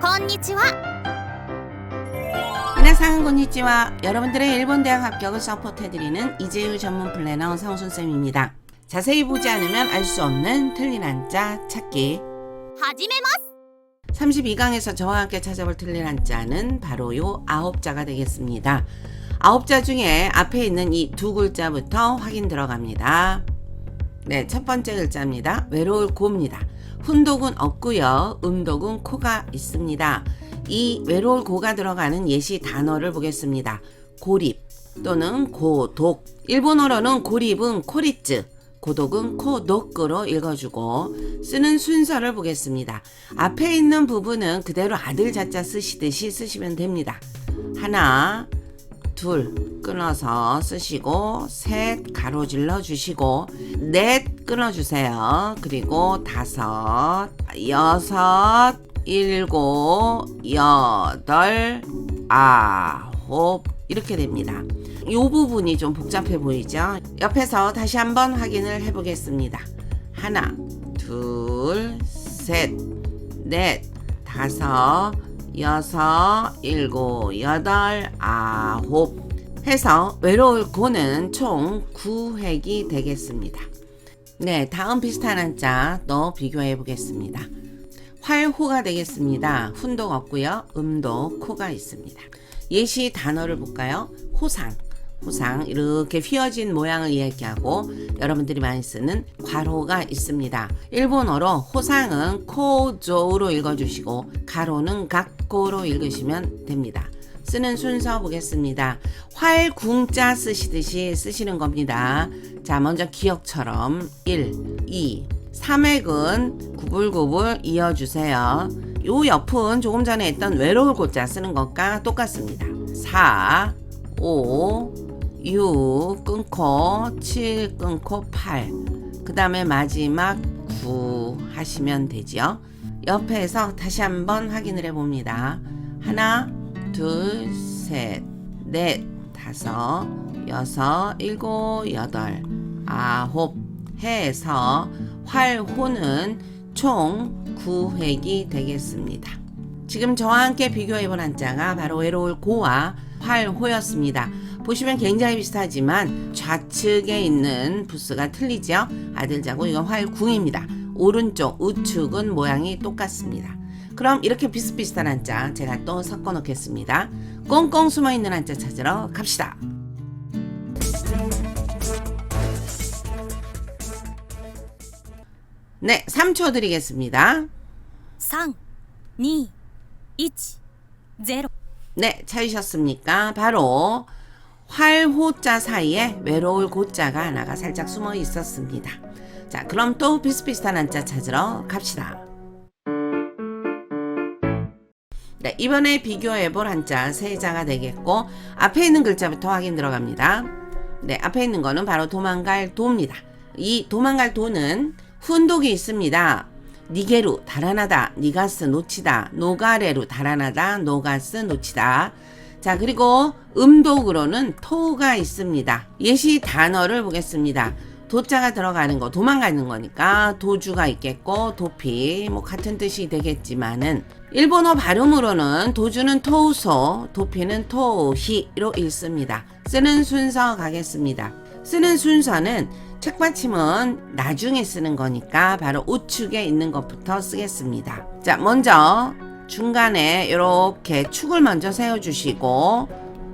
こんにちは 미나상 konnichiwa. 여러분들의 일본 대학 합격을 서포트해드리는 이재유 전문 플래너 성순쌤입니다. 자세히 보지 않으면 알 수 없는 틀린 한자 찾기. 始めます 32강에서 저와 함께 찾아볼 틀린 한자는 바로 요 아홉 자가 되겠습니다. 아홉 자 중에 앞에 있는 이 두 글자부터 확인 들어갑니다. 네, 첫 번째 글자입니다. 외로울 고입니다. 훈독은 없고요. 음독은 코가 있습니다. 이 외로울 고가 들어가는 예시 단어를 보겠습니다. 고립 또는 고독. 일본어로는 고립은 코리츠, 고독은 코독으로 읽어주고 쓰는 순서를 보겠습니다. 앞에 있는 부분은 그대로 아들 자자 쓰시듯이 쓰시면 됩니다. 하나, 둘 끊어서 쓰시고 셋 가로질러 주시고 넷 끊어 주세요. 그리고 다섯, 여섯, 일곱, 여덟, 아홉 이렇게 됩니다. 이 부분이 좀 복잡해 보이죠? 옆에서 다시 한번 확인을 해 보겠습니다. 하나, 둘, 셋, 넷, 다섯, 여섯, 일곱, 여덟, 아홉 해서 외로울 고는 총 9획이 되겠습니다. 네, 다음 비슷한 한자 또 비교해 보겠습니다. 활호가 되겠습니다. 훈독 없고요. 음도 코가 있습니다. 예시 단어를 볼까요? 호상. 호상 이렇게 휘어진 모양을 이야기하고 여러분들이 많이 쓰는 괄호가 있습니다. 일본어로 호상은 코조로 읽어주시고 가로는 각고로 읽으시면 됩니다. 쓰는 순서 보겠습니다. 활궁자 쓰시듯이 쓰시는 겁니다. 자, 먼저 기억처럼 1, 2, 3획은 구불구불 이어주세요. 요 옆은 조금 전에 했던 외로울 고자 쓰는 것과 똑같습니다. 4, 5, 6 끊고 7 끊고 8. 그 다음에 마지막 9 하시면 되죠. 옆에서 다시 한번 확인을 해 봅니다. 하나, 둘, 셋, 넷, 다섯, 여섯, 일곱, 여덟, 아홉 해서 활호는 총 9획이 되겠습니다. 지금 저와 함께 비교해 본 한자가 바로 외로울 고와 활호였습니다. 보시면 굉장히 비슷하지만 좌측에 있는 부스가 틀리죠. 아들자고 이건 활궁입니다. 오른쪽 우측은 모양이 똑같습니다. 그럼 이렇게 비슷비슷한 한자 제가 또 섞어 놓겠습니다. 꽁꽁 숨어 있는 한자 찾으러 갑시다. 네, 3초 드리겠습니다. 3 2 1 0 네, 찾으셨습니까? 바로 활호자 사이에 외로울 고자가 하나가 살짝 숨어 있었습니다. 자, 그럼 또 비슷비슷한 한자 찾으러 갑시다. 네, 이번에 비교해 볼 한자 세 자가 되겠고 앞에 있는 글자부터 확인 들어갑니다. 네, 앞에 있는 거는 바로 도망갈 도입니다. 이 도망갈 도는 훈독이 있습니다. 니게루 달아나다, 니가스 놓치다, 노가레루 달아나다, 노가스 놓치다. 자, 그리고 음독으로는 토가 있습니다. 예시 단어를 보겠습니다. 도자가 들어가는 거, 도망가는 거니까 도주가 있겠고, 도피, 뭐 같은 뜻이 되겠지만은, 일본어 발음으로는 도주는 토우소, 도피는 토히로 읽습니다. 쓰는 순서 가겠습니다. 쓰는 순서는 책받침은 나중에 쓰는 거니까 바로 우측에 있는 것부터 쓰겠습니다. 자, 먼저 중간에 이렇게 축을 먼저 세워주시고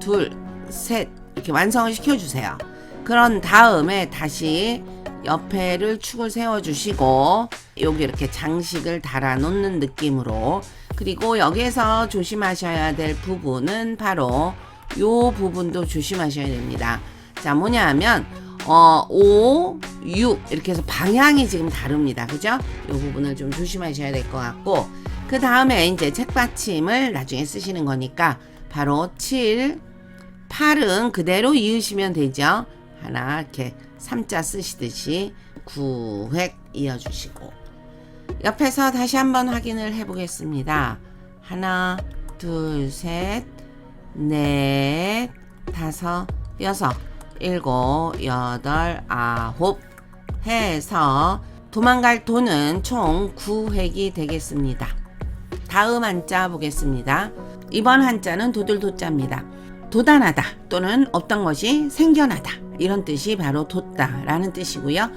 둘, 셋 이렇게 완성을 시켜주세요. 그런 다음에 다시 옆에를 축을 세워주시고 여기 이렇게 장식을 달아 놓는 느낌으로 그리고 여기에서 조심하셔야 될 부분은 바로 요 부분도 조심하셔야 됩니다. 자, 뭐냐 하면 어, 5, 6 이렇게 해서 방향이 지금 다릅니다. 그죠? 이 부분을 좀 조심하셔야 될 것 같고 그 다음에 이제 책받침을 나중에 쓰시는 거니까 바로 7, 8은 그대로 이으시면 되죠. 하나 이렇게 3자 쓰시듯이 9획 이어주시고 옆에서 다시 한번 확인을 해보겠습니다. 하나, 둘, 셋, 넷, 다섯, 여섯 일곱, 여덟, 아홉 해서 도망갈 돈은 총 9획이 되겠습니다. 다음 한자 보겠습니다. 이번 한자는 도들도자입니다. 도단하다 또는 어떤 것이 생겨나다 이런 뜻이 바로 돋다라는 뜻이고요.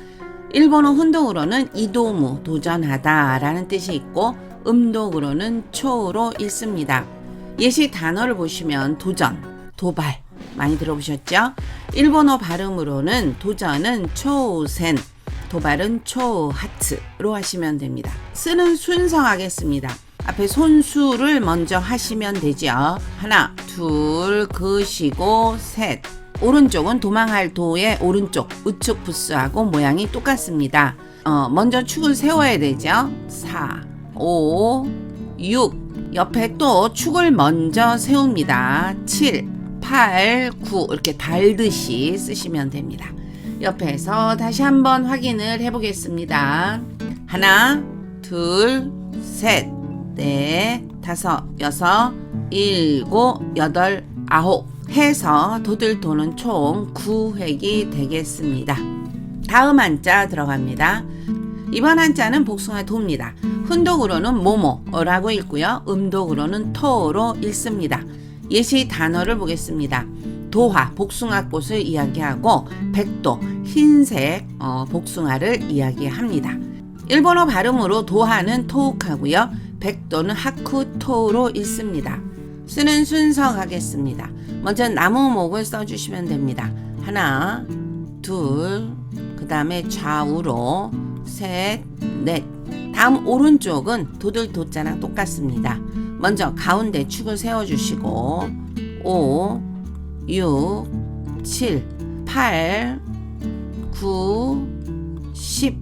일본어 훈독으로는 이도무 도전하다라는 뜻이 있고 음독으로는 초로 읽습니다. 예시 단어를 보시면 도전, 도발 많이 들어보셨죠? 일본어 발음으로는 도전은 초센, 도발은 초하츠로 하시면 됩니다. 쓰는 순서 하겠습니다. 앞에 손수를 먼저 하시면 되죠. 하나, 둘, 그시고, 셋. 오른쪽은 도망할 도의 오른쪽, 우측 부스하고 모양이 똑같습니다. 어, 먼저 축을 세워야 되죠. 4, 5, 6. 옆에 또 축을 먼저 세웁니다. 7, 8, 9. 이렇게 달듯이 쓰시면 됩니다. 옆에서 다시 한번 확인을 해보겠습니다. 하나, 둘, 셋, 넷, 다섯, 여섯, 일곱, 여덟, 아홉 해서 도들 도는 총 9획이 되겠습니다. 다음 한자 들어갑니다. 이번 한자는 복숭아 도입니다. 훈독으로는 모모라고 읽고요. 음독으로는 토로 읽습니다. 예시 단어를 보겠습니다. 도화, 복숭아꽃을 이야기하고 백도, 흰색 어, 복숭아를 이야기합니다. 일본어 발음으로 도하는 토욱하고요. 백도는 하쿠토로 읽습니다. 쓰는 순서 가겠습니다. 먼저 나무목을 써주시면 됩니다. 하나, 둘, 그 다음에 좌우로 셋, 넷. 다음 오른쪽은 도들 도자랑 똑같습니다. 먼저 가운데 축을 세워주시고 5, 6, 7, 8, 9, 10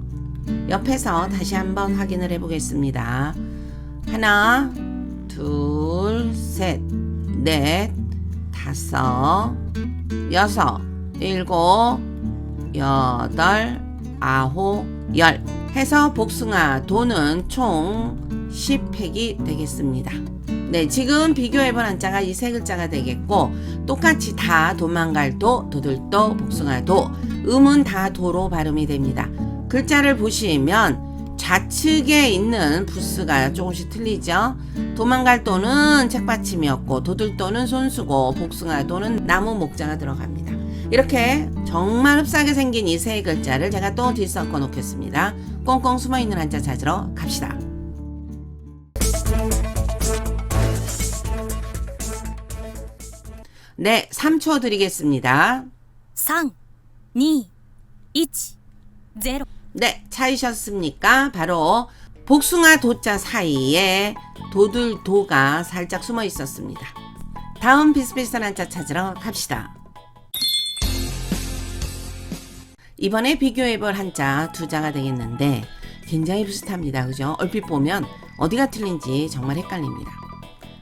옆에서 다시 한번 확인을 해보겠습니다. 하나, 둘, 셋, 넷, 다섯, 여섯, 일곱, 여덟, 아홉, 열 해서 복숭아 도는 총 10획이 되겠습니다. 네, 지금 비교해본 한자가 이 세 글자가 되겠고 똑같이 다 도망갈 도, 도들도, 복숭아 도 음은 다 도로 발음이 됩니다. 글자를 보시면 좌측에 있는 부스가 조금씩 틀리죠. 도망갈 도는 책받침이었고 도들도는 손수고 복숭아도는 나무 목자가 들어갑니다. 이렇게 정말 흡사하게 생긴 이 세 글자를 제가 또 뒤섞어 놓겠습니다. 꽁꽁 숨어있는 한자 찾으러 갑시다. 네, 3초 드리겠습니다. 3、2、1、0 네, 찾으셨습니까? 바로 복숭아 도자 사이에 도들도가 살짝 숨어 있었습니다. 다음 비슷비슷한 한자 찾으러 갑시다. 이번에 비교해볼 한자 두 자가 되겠는데 굉장히 비슷합니다. 그죠? 얼핏 보면 어디가 틀린지 정말 헷갈립니다.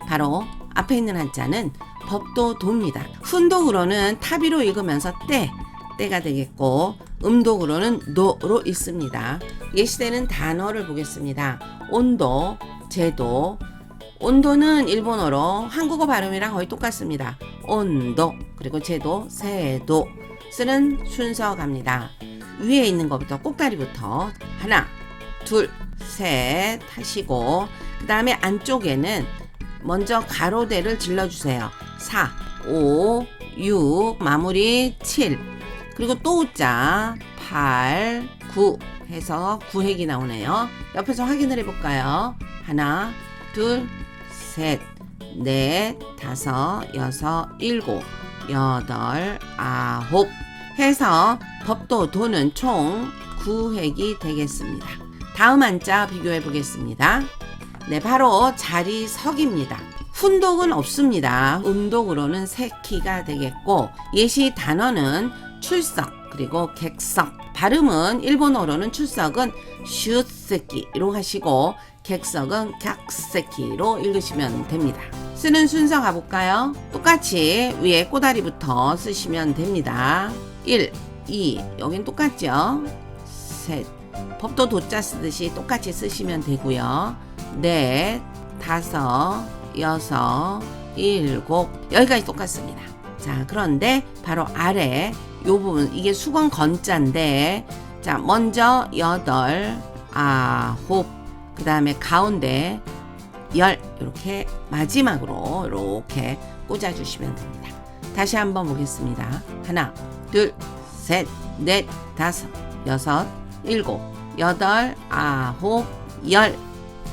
바로 앞에 있는 한자는 법도 도입니다. 훈독으로는 타비로 읽으면서 때, 때가 되겠고 음독으로는 노로 읽습니다. 예시되는 단어를 보겠습니다. 온도, 제도. 온도는 일본어로 한국어 발음이랑 거의 똑같습니다. 온도, 그리고 제도, 세도. 쓰는 순서 갑니다. 위에 있는 것부터 꼭다리부터 하나, 둘, 셋 하시고 그 다음에 안쪽에는 먼저 가로대를 질러주세요. 4, 5, 6, 마무리 7, 그리고 또자 8, 9 해서 9획이 나오네요. 옆에서 확인을 해볼까요? 하나, 둘, 셋, 넷, 다섯, 여섯, 일곱, 여덟, 아홉 해서 법도 도는 총 9획이 되겠습니다. 다음 한자 비교해 보겠습니다. 네, 바로 자리석입니다. 훈독은 없습니다. 음독으로는 새키가 되겠고 예시 단어는 출석 그리고 객석 발음은 일본어로는 출석은 슈스키로 하시고 객석은 객스키로 읽으시면 됩니다. 쓰는 순서 가볼까요? 똑같이 위에 꼬다리부터 쓰시면 됩니다. 1, 2, 여긴 똑같죠? 셋, 법도 도자 쓰듯이 똑같이 쓰시면 되고요. 넷, 다섯, 여섯, 일곱, 여기까지 똑같습니다. 자, 그런데 바로 아래 요 부분 이게 수건 건자인데 자, 먼저 여덟, 아홉, 그 다음에 가운데 열 이렇게 마지막으로 이렇게 꽂아주시면 됩니다. 다시 한번 보겠습니다. 하나, 둘, 셋, 넷, 다섯, 여섯, 일곱, 여덟, 아홉, 열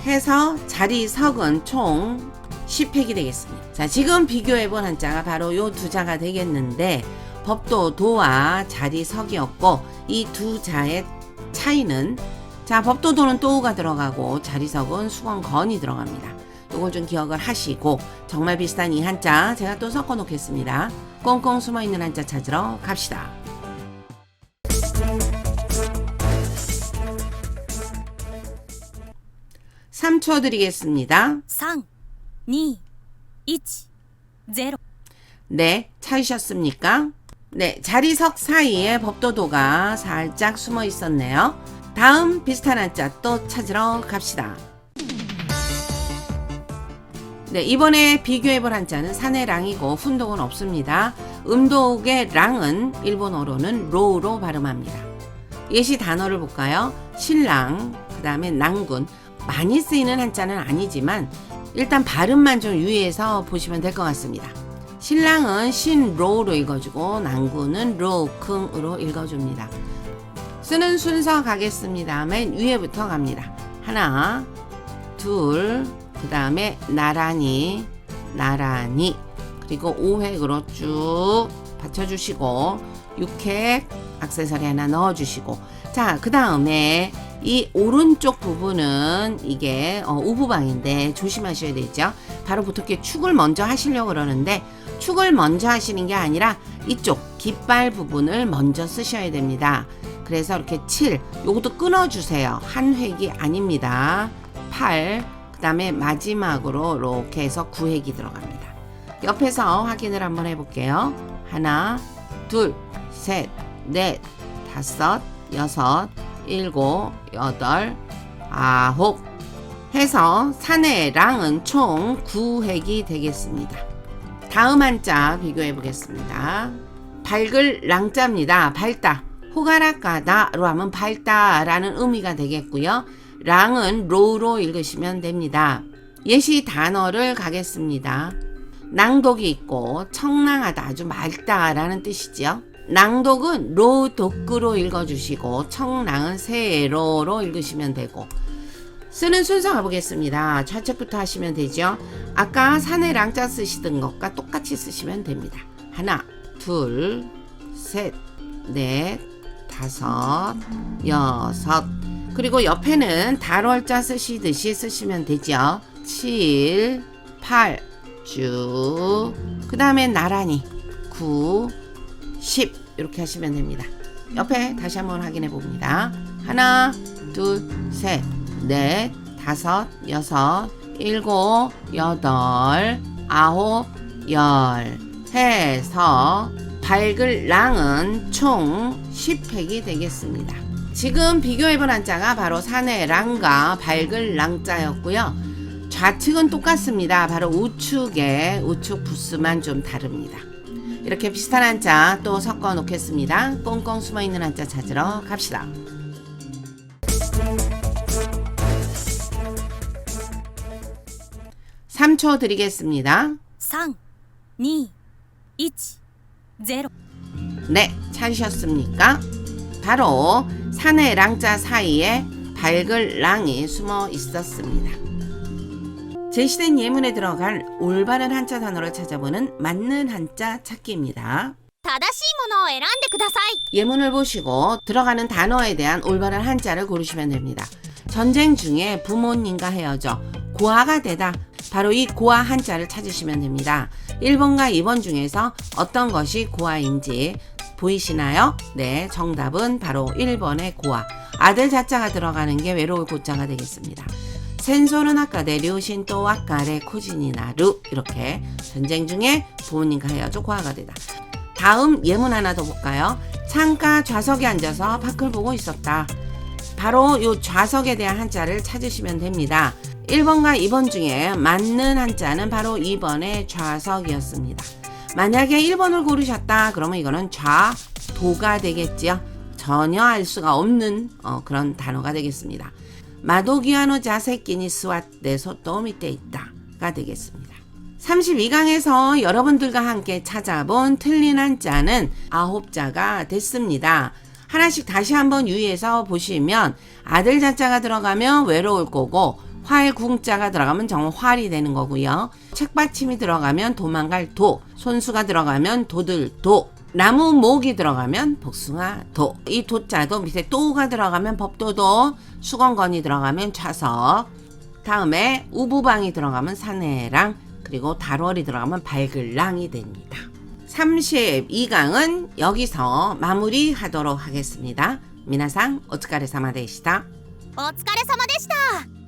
해서 자리 석은 총 10획이 되겠습니다. 자, 지금 비교해본 한자가 바로 요 두 자가 되겠는데 법도 도와 자리석이었고 이 두 자의 차이는 자 법도 도는 또가 들어가고 자리석은 수건 건이 들어갑니다. 요걸 좀 기억을 하시고 정말 비슷한 이 한자 제가 또 섞어 놓겠습니다. 꽁꽁 숨어 있는 한자 찾으러 갑시다. 3초 드리겠습니다. 3、2、1、0。 네, 찾으셨습니까? 네, 자리석 사이에 법도도가 살짝 숨어 있었네요. 다음 비슷한 한자 또 찾으러 갑시다. 네, 이번에 비교해볼 한자는 산의 랑이고 훈독은 없습니다. 음독의 랑은 일본어로는 로우로 발음합니다. 예시 단어를 볼까요? 신랑, 그 다음에 낭군. 많이 쓰이는 한자는 아니지만 일단 발음만 좀 유의해서 보시면 될 것 같습니다. 신랑은 신로로 읽어주고 낭군은 로쿵으로 읽어줍니다. 쓰는 순서 가겠습니다. 맨 위에부터 갑니다. 하나, 둘, 그 다음에 나란히, 나란히, 그리고 5획으로 쭉 받쳐주시고, 6획 악세사리 하나 넣어주시고, 자, 그 다음에 이 오른쪽 부분은 이게 어, 우부방인데 조심하셔야 되죠. 바로 보통게 축을 먼저 하시려고 그러는데 축을 먼저 하시는 게 아니라 이쪽 깃발 부분을 먼저 쓰셔야 됩니다. 그래서 이렇게 7 요것도 끊어주세요. 한 획이 아닙니다. 8 그 다음에 마지막으로 이렇게 해서 9획이 들어갑니다. 옆에서 확인을 한번 해볼게요. 하나, 둘, 셋, 넷, 다섯, 여섯, 일곱, 여덟, 아홉 해서 산의 랑은 총 9획이 되겠습니다. 다음 한자 비교해 보겠습니다. 밝을 랑자입니다. 밝다. 호가락가다로 하면 밝다라는 의미가 되겠고요. 랑은 로우로 읽으시면 됩니다. 예시 단어를 가겠습니다. 낭독이 있고 청랑하다 아주 맑다라는 뜻이지요. 낭독은 로독구로 읽어주시고 청랑은 세로로 읽으시면 되고 쓰는 순서 가보겠습니다. 좌측부터 하시면 되죠. 아까 산에 랑자 쓰시던 것과 똑같이 쓰시면 됩니다. 하나, 둘, 셋, 넷, 다섯, 여섯. 그리고 옆에는 달월자 쓰시듯이 쓰시면 되죠. 7, 8, 쭉. 그 다음에 나란히 9, 10 이렇게 하시면 됩니다. 옆에 다시 한번 확인해 봅니다. 하나, 둘, 셋, 넷, 다섯, 여섯, 일곱, 여덟, 아홉, 열 해서 밝을 랑은 총 10획이 되겠습니다. 지금 비교해본 한자가 바로 산의 랑과 밝을 랑자였고요. 좌측은 똑같습니다. 바로 우측의 우측 부스만 좀 다릅니다. 이렇게 비슷한 한자 또 섞어 놓겠습니다. 꽁꽁 숨어 있는 한자 찾으러 갑시다. 삼초 드리겠습니다. 3、2、1、0。 네, 찾으셨습니까? 바로 산의 랑자 사이에 밝을 랑이 숨어 있었습니다. 제시된 예문에 들어갈 올바른 한자 단어를 찾아보는 맞는 한자 찾기입니다. 예문을 보시고 들어가는 단어에 대한 올바른 한자를 고르시면 됩니다. 전쟁 중에 부모님과 헤어져 고아가 되다 바로 이 고아 한자를 찾으시면 됩니다. 1번과 2번 중에서 어떤 것이 고아인지 보이시나요? 네, 정답은 바로 1번의 고아. 아들 자자가 들어가는 게 외로울 고자가 되겠습니다. 아까데 료신 또 아까레 코진이 나루 이렇게 전쟁 중에 부모님과 헤어져 고아가 되다. 다음 예문 하나 더 볼까요? 창가 좌석에 앉아서 밖을 보고 있었다. 바로 이 좌석에 대한 한자를 찾으시면 됩니다. 1번과 2번 중에 맞는 한자는 바로 2번의 좌석이었습니다. 만약에 1번을 고르셨다 그러면 이거는 좌도가 되겠지요. 전혀 알 수가 없는 어, 그런 단어가 되겠습니다. 마도기아노 자세끼니 스와떼소 또 밑에 있다가 되겠습니다. 32강에서 여러분들과 함께 찾아본 틀린 한자는 아홉 자가 됐습니다. 하나씩 다시 한번 유의해서 보시면 아들 자자가 들어가면 외로울 거고 활 궁자가 들어가면 정말 활이 되는 거고요. 책받침이 들어가면 도망갈 도, 손수가 들어가면 도들 도, 나무 목이 들어가면 복숭아 도. 이 도자도 밑에 또가 들어가면 법도도, 수건건이 들어가면 좌석. 다음에 우부방이 들어가면 사내랑 그리고 달월이 들어가면 발글랑이 됩니다. 32강은 여기서 마무리하도록 하겠습니다. 미나상 오츠카레 사마 되시다. お疲れ様でした